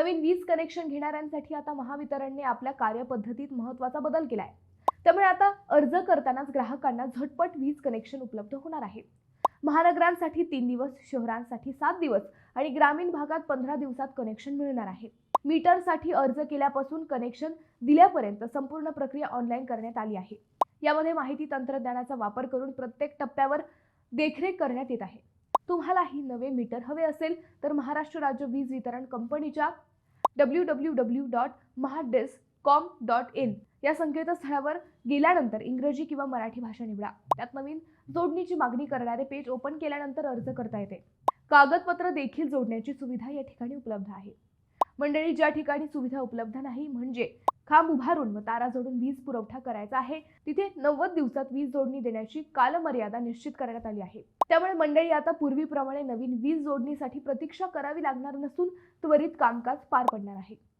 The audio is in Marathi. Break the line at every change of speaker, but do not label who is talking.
नवीन वीज कनेक्शन घेणाऱ्यांसाठी आता महावितरणने आपल्या कार्यपद्धतीत महत्त्वाचा बदल केला आहे त्यामुळे आता अर्ज करतानाच ग्राहकांना झटपट वीज कनेक्शन उपलब्ध होणार आहे. महानगरांसाठी तीन दिवस शहरांसाठी सात दिवस आणि ग्रामीण भागात पंधरा दिवसात कनेक्शन मिळणार आहे. मीटरसाठी अर्ज केल्यापासून कनेक्शन दिल्यापर्यंत संपूर्ण प्रक्रिया ऑनलाईन करण्यात आली आहे. यामध्ये माहिती तंत्रज्ञानाचा वापर करून प्रत्येक टप्प्यावर देखरेख करण्यात येत आहे. तुम्हालाही नवे मीटर हवे असेल तर महाराष्ट्र राज्य वीज वितरण कंपनीच्या डब्ल्यू डब्ल्यू डब्ल्यू डॉट महाडेस कॉम डॉट इन या संकेतस्थळावर गेल्यानंतर इंग्रजी किंवा मराठी भाषा निवडा. त्यात नवीन जोडणीची मागणी करणारे पेज ओपन केल्यानंतर अर्ज करता येते. कागदपत्र देखील जोडण्याची सुविधा या ठिकाणी उपलब्ध आहे. मंडळी ज्या ठिकाणी सुविधा उपलब्ध नाही म्हणजे खांब उभारून व तारा जोडून वीज पुरवठा करायचा आहे. तिथे नव्वद दिवसात वीज जोडणी देण्याची कालमर्यादा निश्चित करण्यात आली आहे. त्यामुळे मंडळी आता पूर्वीप्रमाणे नवीन वीज जोडणीसाठी प्रतीक्षा करावी लागणार नसून त्वरित कामकाज पार पडणार आहे.